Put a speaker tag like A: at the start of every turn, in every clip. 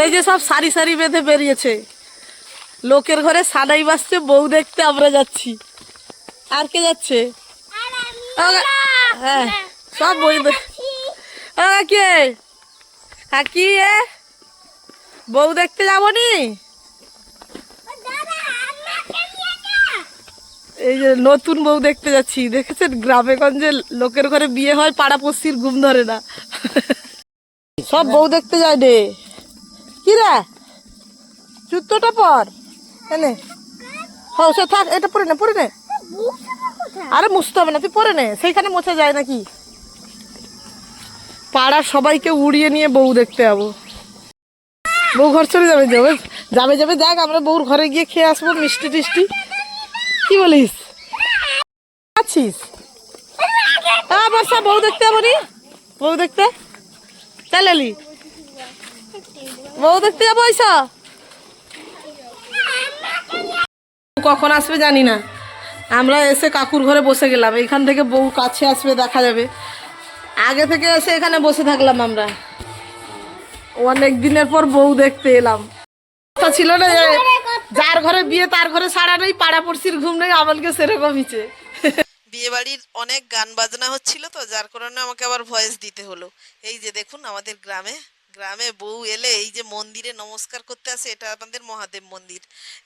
A: এই যে সব সারি সারি বেঁধে বেরিয়েছে। লোকের ঘরে সানাই বাসছে বউ দেখতে আমরা যাচ্ছি। আর কে যাচ্ছে? হ্যাঁ সব বই কে? কাকি এ? বউ দেখতে যাব নি এই যে নতুন বউ দেখতে যাচ্ছি। দেখেছেন? গ্রামে গঞ্জে লোকের ঘরে বিয়ে হয় পাড়া পড়শির ঘুম ধরে না। সব বউ দেখতে যায় রে কি রে জুতোটা পর। এনে। হ্যাঁ সে থাক, এটা পরে নে পরে নে। আরে মুছতে হবে না, তুই পরে নে, সেইখানে মোছা যায় নাকি? পাড়ার সবাইকে উড়িয়ে নিয়ে বউ দেখতে যাব। বউ ঘর চলে যাবে যাবে যাবে যাবে যাক আমরা বউর ঘরে গিয়ে খেয়ে আসব, মিষ্টি টিষ্টি। কি বলিস? আছিস? হ্যাঁ বর্ষা, বউ দেখতে যাব নি? বউ দেখতে? চল এলি। বউ দেখতে যাব কখন আসবে জানি না। আমরা এসে কাকুর ঘরে বসে গেলাম। এখান থেকে বউ কাছে আসবে দেখা যাবে। আগে থেকে এসে এখানে বসে থাকলাম আমরা। অনেক দিনের পর বউ দেখতে এলাম। কথা ছিল না যে যার ঘরে বিয়ে তার ঘরে সারা নেই পাড়া পড়শির ঘুম নেই আমাকে সেরকম হিচে
B: বিয়ে বাড়ির অনেক গান বাজনা হচ্ছিল তো যার কারণে আমাকে আবার ভয়েস দিতে হলো। এই যে দেখুন আমাদের গ্রামে গ্রামে বউ এলে এই যে মন্দিরে নমস্কার করতে আসে, এটা আমাদের মহাদেব মন্দির।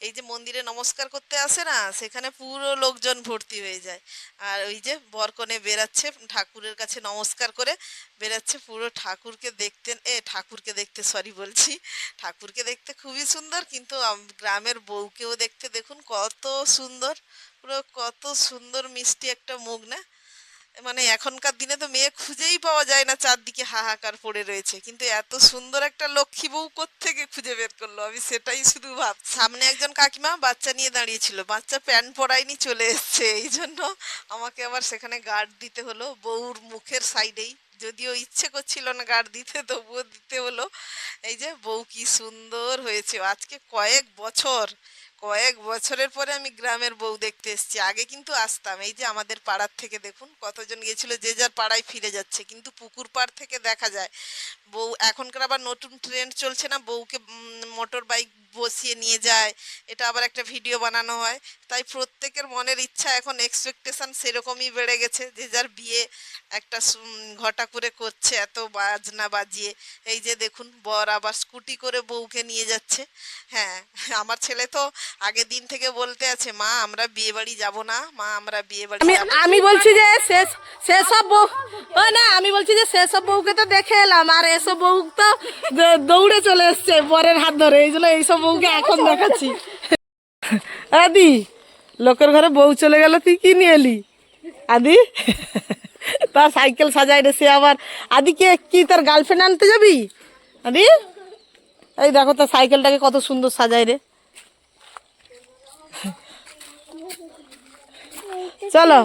B: এই যে মন্দিরে নমস্কার করতে আসে না, সেখানে পুরো লোকজন ভর্তি হয়ে যায়। আর ওই যে বরকনে বেরাচ্ছে ঠাকুরের কাছে নমস্কার করে বেরাচ্ছে পুরো ঠাকুরকে দেখতে, এ ঠাকুরকে দেখতে সরি বলছি, ঠাকুরকে দেখতে খুবই সুন্দর, কিন্তু গ্রামের বউকেও দেখতে দেখুন, কত সুন্দর, পুরো কত সুন্দর মিষ্টি একটা মুখ, না? মানে এখনকার দিনে তো মেয়ে খুঁজেই পাওয়া যায় না, চারদিকে হাহাকার পড়ে রয়েছে। কিন্তু এত সুন্দর একটা লক্ষ্মী বউ থেকে খুঁজে বের করল? আমি সেটাই শুধু ভাব, সামনে একজন কাকিমা বাচ্চা নিয়ে দাঁড়িয়েছিল। বাচ্চা প্যান্ট পরায়নি চলে এসছে। এই জন্য আমাকে আবার সেখানে গার্ড দিতে হলো। বউর মুখের সাইডেই। যদিও ইচ্ছে করছিল না গার্ড দিতে, তবুও দিতে হলো। এই যে বউ কি সুন্দর হয়েছে। আজকে কয়েক বছর কয়েক বছরের পরে আমি গ্রামের বউ দেখতে এসেছি। আগে কিন্তু আসতাম। এই যে আমাদের পাড়ার থেকে দেখুন, কতজন গিয়েছিল, যে যার পাড়ায় ফিরে যাচ্ছে। কিন্তু পুকুর পাড় থেকে দেখা যায়, বউ এখনকার আবার নতুন ট্রেন্ড চলছে না, বউকে মোটর বাইক বসিয়ে নিয়ে যায়। এটা আবার একটা ভিডিও বানানো হয়। তাই প্রত্যেকের মনের ইচ্ছা এখন এক্সপেকটেশন সেরকমই বেড়ে গেছে, যে যার বিয়ে একটা ঘটা করে করছে, এত বাজনা বাজিয়ে। এই যে দেখুন, বর আবার স্কুটি করে বউকে নিয়ে যাচ্ছে। হ্যাঁ আমার ছেলে তো আগের দিন থেকে বলতে আছে মা আমরা বিয়ে বাড়ি যাব না মা আমরা বিয়ে বাড়ি
A: আমি বলছি যে শেষ সেসব বউ ও না আমি বলছি যে সেসব বউকে তো দেখে এলাম আর এসব বউ তো দৌড়ে চলে এসছে বরের হাত ধরে এই জন্য এইসব বউকে এখন দেখাচ্ছি। আদি লোকের ঘরে বউ চলে গেল তুই কি নিয়ে এলি? আদি তার সাইকেল সাজাই রে সে আবার আদি কে কি তার গার্লফ্রেন্ড আনতে যাবি? আদি এই দেখো তার সাইকেলটাকে কত সুন্দর সাজাই রে। চলো